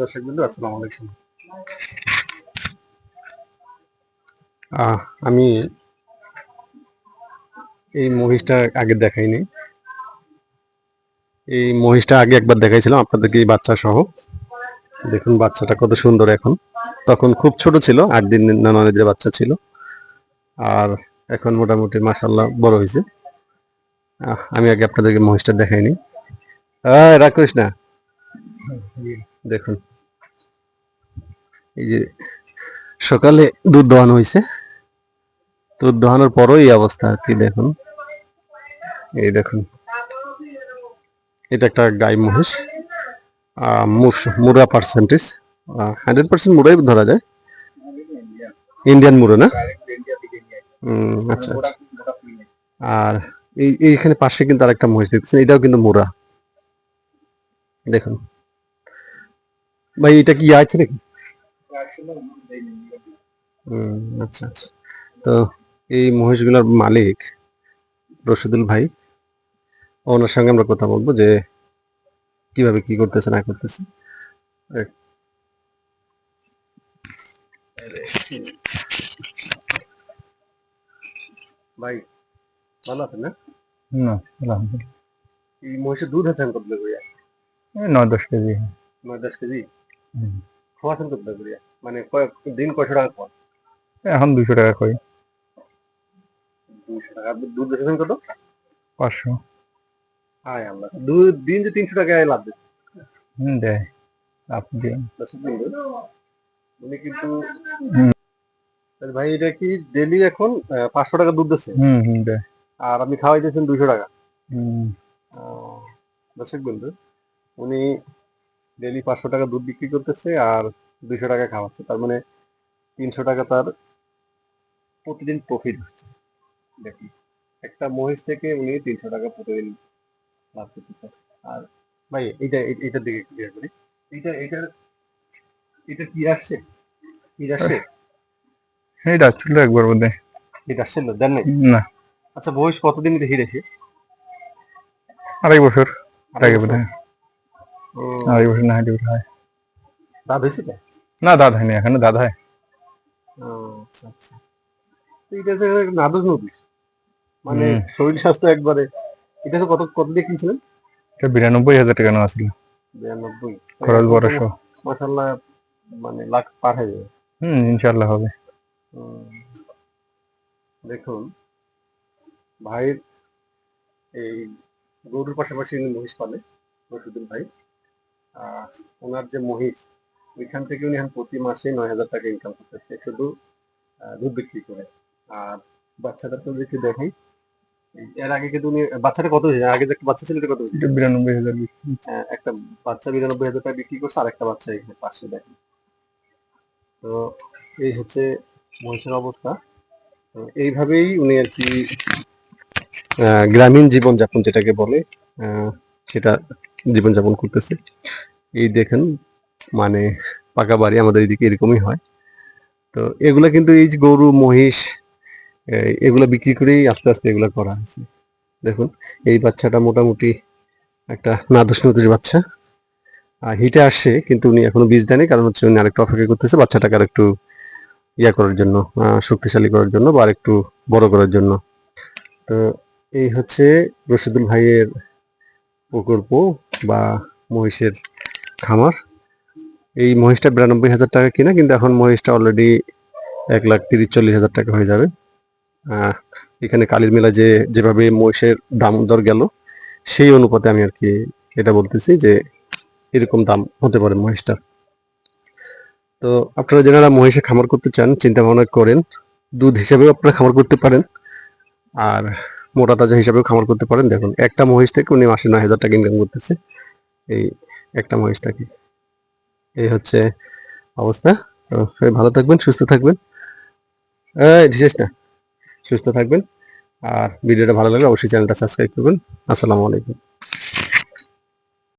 দর্শক বিন্দু আলাইকুম। আমি এই মহিষটা আগে দেখাইনি। এই মহিষটা আগে একবার দেখাইছিলাম, আপনাদেরকে এই বাচ্চা সহ। দেখুন বাচ্চাটা কত সুন্দর এখন। তখন খুব ছোট ছিল, আট দিন নয় বাচ্চা ছিল। আর এখন মোটামুটি মাসাল্লাহ বড় হয়েছে আমি আগে আপনাদেরকে মহিষটা দেখাইনি। রাখিস না। দেখুন। এই যে সকালে দুধ দোয়ানো হয়েছে। দুধ দোহানোর পরও এই অবস্থা আর কি, দেখুন। এই দেখুন। এটা একটা গাই মহিষ মুরা পার্সেন্টেজ হান্ড্রেড পার্সেন্ট মুরাই ধরা যায়। ইন্ডিয়ান মুরা না? আচ্ছা আচ্ছা। আর এই, এইখানে পাশে কিন্তু আরেকটা মহিষ দেখতেছেন, এটাও কিন্তু মুরা। দেখুন। ভাই এটা কি ইয়ে আছে নাকি? আচ্ছা আচ্ছা। তো এই মহিষগুলোর মালিক রশিদুল ভাই ওনার সঙ্গে আমরা কথা বলব যে কীভাবে কি করতেছে না করতেছে। ভাই ভালো আছেন না? না আলহামদুলিল্লাহ। এই মহিষের দুধ আছেন কত নয় দশ কেজি। নয় দশ কেজি। খাওয়াছেন কত করিয়া মানে কয়েক দিন কয়শো টাকা খাওয়া এখন দুশো টাকা কই দুশো টাকা। দুধ বেচেছেন কত? পাঁচশো। হায় আল্লাহ। দুধ দিন যে তিনশো টাকায় লাভ দিচ্ছে হুম দেয়। আপনি দিন উনি কিন্তু। ভাই এটা কি ডেলি এখন পাঁচশো টাকা দুধ দিচ্ছে হুম হুম দেয়। আর আপনি খাওয়াই দিয়েছেন দুইশো টাকা? হুম। দর্শক বন্ধু উনি ডেলি পাঁচশো টাকা দুধ বিক্রি করতেছে আর দুইশো টাকা খাওয়াচ্ছে। তার মানে তিনশো টাকা তার প্রতিদিন প্রফিট হচ্ছে। দেখুন একটা মহিষ থেকে উনি তিনশো টাকা প্রতিদিন লাভ করতেছে। আর ভাই এইটা এই- এইটার দিকে ক্লিয়ার করি। এইটা এইটার এটা কি আসছে? কি আসছে? এই যাচ্ছিল একবার বোধ এটা আসছে না দেন নাই? না। আচ্ছা মহিষ কতদিন দেখি রেখে আড়াই বছর। আগে বোধ আড়াই বছর না বছর হয়। দাঁত হয়েছে না দাদা হয়নি এখানে দাদা হয় আচ্ছা আচ্ছা। এটা যে নাদুস নদীর মানে শরীর স্বাস্থ্য একবারে এটা কত কত দিয়ে কিনছিলেন? এটা বিরানব্বই হাজার টাকা নেওয়া ছিল। বিরানব্বই। খরচ বড়শো মাসাল্লাহ মানে লাখ পার হয়ে যাবে। হুম ইনশাল্লাহ হবে। দেখুন ভাইয়ের এই গরুর পাশাপাশি মহিষ পালে রশিদুল ভাই। ওনার যে মহিষ ওইখান থেকে উনি এখন প্রতি মাসে নয় হাজার টাকা ইনকাম করতেছে। শুধু আহ, দুধ বিক্রি করে। আর বাচ্চাটা তো দেখে দেখাই এর আগে কিন্তু উনি বাচ্চাটা কত হয়েছে? আগে যে একটা বাচ্চা ছিল এটা কত হয়েছে? বিরানব্বই হাজার একটা বাচ্চা বিরানব্বই হাজার টাকা বিক্রি করছে আর একটা বাচ্চা এখানে পাশে দেখেন। তো এই হচ্ছে মহিষের অবস্থা। এইভাবেই উনি আর কি আহ, গ্রামীণ জীবনযাপন যেটাকে বলে আহ, সেটা জীবনযাপন করতেছে। এই দেখেন মানে পাকা বাড়ি আমাদের এদিকে এরকমই হয়। তো এগুলা কিন্তু এই যে গরু, মহিষ এগুলা বিক্রি করেই আস্তে আস্তে এগুলা করা হয়েছে। দেখুন, এই বাচ্চাটা মোটামুটি একটা নাদুস নদুস বাচ্চা। আর হিটে আসছে কিন্তু উনি এখনও বীজ দেয়নি, কারণ হচ্ছে উনি আরেকটু অপেক্ষা করতেছে বাচ্চাটাকে আরেকটু ইয়া করার জন্য শক্তিশালী করার জন্য বা আরেকটু বড় করার জন্য। তো এই হচ্ছে রশিদুল ভাইয়ের প্রকল্প। বা মহিষের খামার। এই মহিষটা বিরানব্বই হাজার টাকা কিনা, কিন্তু এখন মহিষটা অলরেডি এক লাখ তিরিশ চল্লিশ হাজার টাকা হয়ে যাবে। এখানে কালীর মেলা যে, যেভাবে মহিষের দাম দর গেল, সেই অনুপাতে আমি আর কি এটা বলতেছি যে, এরকম দাম হতে পারে মহিষটার তো আপনারা যারা মহিষে খামার করতে চান চিন্তা ভাবনা করেন, দুধ হিসাবেও আপনারা খামার করতে পারেন, আর মোটা তাজা হিসাবেও খামার করতে পারেন। দেখুন, একটা মহিষ থেকে উনি মাসে নয় হাজার টাকা ইনকাম করতেছে। এই একটা মহিষ থাকে। এই হচ্ছে অবস্থা। তো ভালো থাকবেন, সুস্থ থাকবেন। বিশেষ না, সুস্থ থাকবেন। আর ভিডিওটা ভালো লাগলে অবশ্যই চ্যানেলটা সাবস্ক্রাইব করবেন। আসসালামু আলাইকুম।